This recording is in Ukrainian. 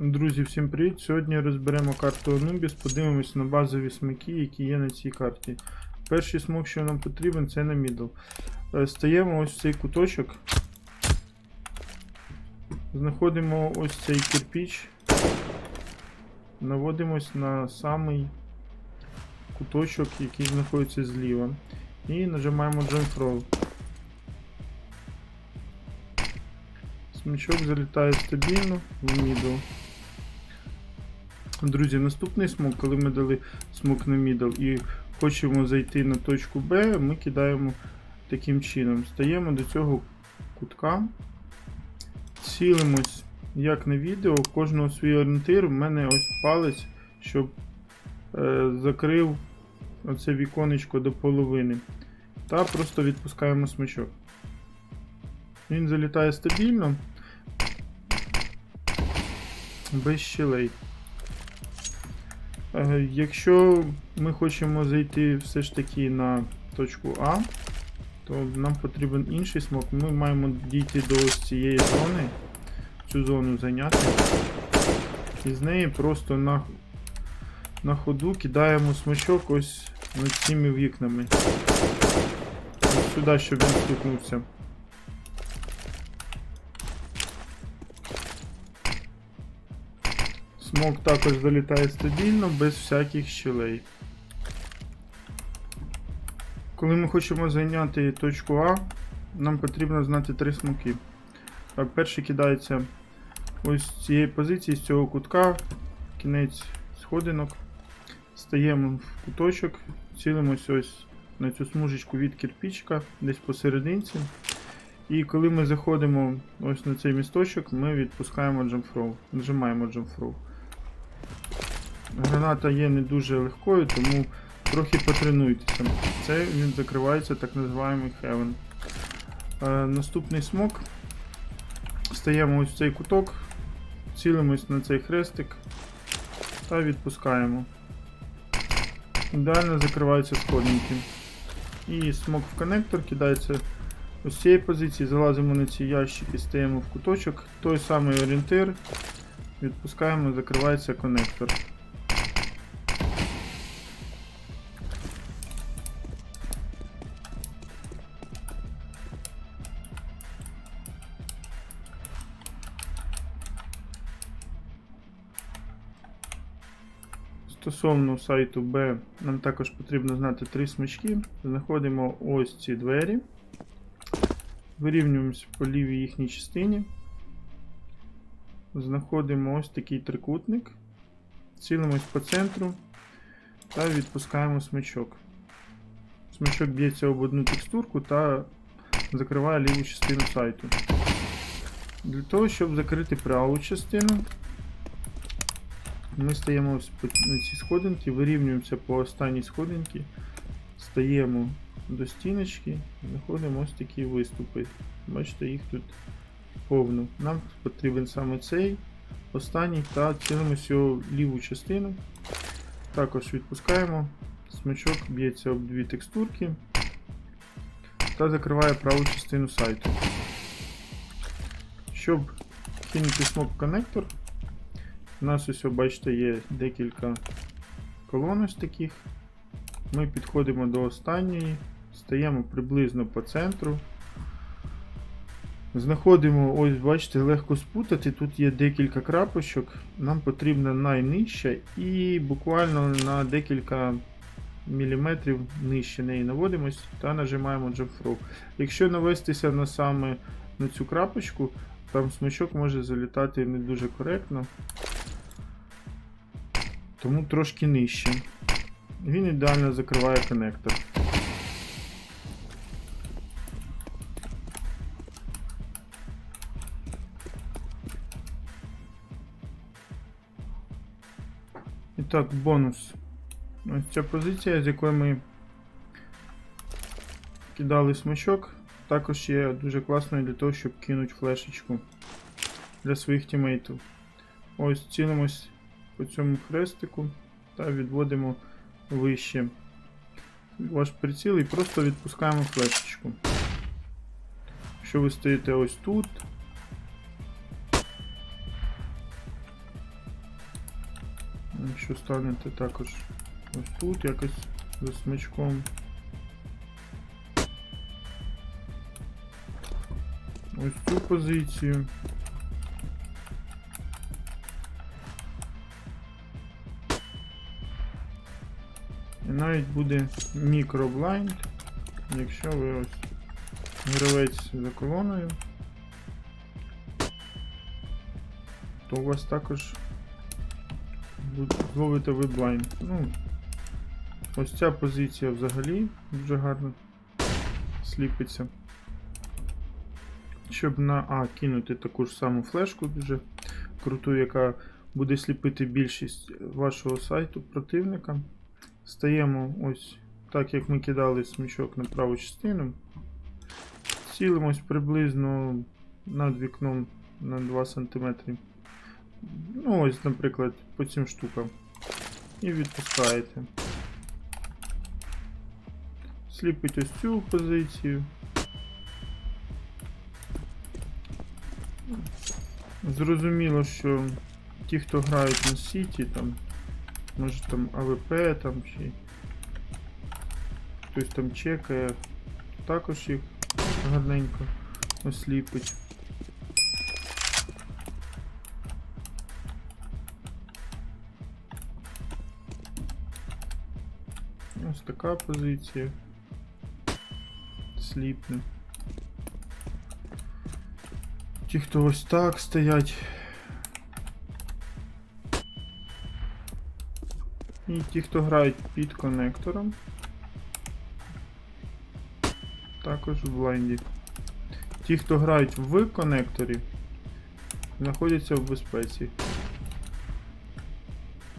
Друзі, всім привіт! Сьогодні розберемо карту Anubis, подивимось на базові смаки, які є на цій карті. Перший смок, що нам потрібен, це на мідл. Е, Стаємо ось в цей куточок. Знаходимо ось цей кирпіч. Наводимось на самий куточок, який знаходиться зліва. І нажимаємо Jump Roll. Смічок залітає стабільно в мідл. Друзі, наступний смок, коли ми дали смок на мідл і хочемо зайти на точку Б, ми кидаємо таким чином. Стаємо до цього кутка, цілимось, як на відео, кожного свій орієнтир. У мене ось палець, щоб е, закрив оце віконечко до половини. Та просто відпускаємо смичок. Він залітає стабільно, без щелей. Е, Якщо ми хочемо зайти все ж таки на точку А, то нам потрібен інший смок. Ми маємо дійти до ось цієї зони, цю зону зайняти. І з неї просто на, на ходу кидаємо смачок ось над цими вікнами. Ось сюди, щоб він стукнувся. Смок також залітає стабільно, без всяких щелей. Коли ми хочемо зайняти точку А, нам потрібно знати три смоки. Перший кидається ось з цієї позиції, з цього кутка, кінець сходинок. Стаємо в куточок, цілимось ось на цю смужечку від кирпічка, десь посерединці. І коли ми заходимо ось на цей місточок, ми відпускаємо throw, нажимаємо throw. Граната є не дуже легкою, тому трохи потренуйтеся. Це він закривається так називаємий Heaven. Е, наступний смок. Стаємо ось в цей куток, цілимось на цей хрестик та відпускаємо. Ідеально закриваються сходинки. І смок в коннектор кидається ось з цієї позиції, залазимо на ці ящики, стаємо в куточок, той самий орієнтир, відпускаємо, закривається коннектор. Стосовно сайту B, нам також потрібно знати три смички. Знаходимо ось ці двері, вирівнюємося по лівій їхній частині. Знаходимо ось такий трикутник, цілимось по центру та відпускаємо смичок. Смичок б'ється об одну текстурку та закриває ліву частину сайту. Для того, щоб закрити праву частину, ми стаємо на ці сходинки, вирівнюємося по останній сходинці, стаємо до стіночки, знаходимо ось такі виступи. Бачите, їх тут повно. Нам потрібен саме цей останній та цілимось його ліву частину. Також відпускаємо, смичок б'ється об дві текстурки та закриває праву частину сайту. Щоб кинути смок коннектор, у нас ось, бачите, є декілька колон ось таких. Ми підходимо до останньої, стаємо приблизно по центру. Знаходимо, ось, бачите, легко спутати. Тут є декілька крапочок. Нам потрібна найнижча і буквально на декілька міліметрів нижче неї наводимось та нажимаємо Jump Throw. Якщо навестися на саме на цю крапочку, там смичок може залітати не дуже коректно. Тому трошки нижче. Він ідеально закриває коннектор. І так, бонус. Ось ця позиція, з якої ми кидали смачок, також є дуже класною для того, щоб кинути флешечку для своїх тімейтів. Ось цілимось по цьому хрестику та відводимо вище ваш приціл і просто відпускаємо флешечку. Якщо ви стоїте ось тут, Якщо станете також ось тут якось за смичком. Ось цю позицію. І навіть буде мікроблайнд, якщо ви ось гравець за колоною, то у вас також зловите ви блайнд. Ну, ось ця позиція взагалі дуже гарно сліпиться. Щоб на А кинути таку ж саму флешку дуже круту, яка буде сліпити більшість вашого сайту противника. Стаємо ось так, як ми кидали смічок на праву частину. Цілимось приблизно над вікном на 2 см. Ну, ось, наприклад, по цим штукам. І відпускаєте. Сліпить ось цю позицію. Зрозуміло, що ті, хто грають на Сіті, там, може там АВП там чи хтось там чекає, також їх гарненько осліпить. Ось така позиція. Сліпне. Ті, хто ось так стоять. І ті, хто грають під конектором. Також в блайнді. Ті, хто грають в конекторі, знаходяться в безпеці.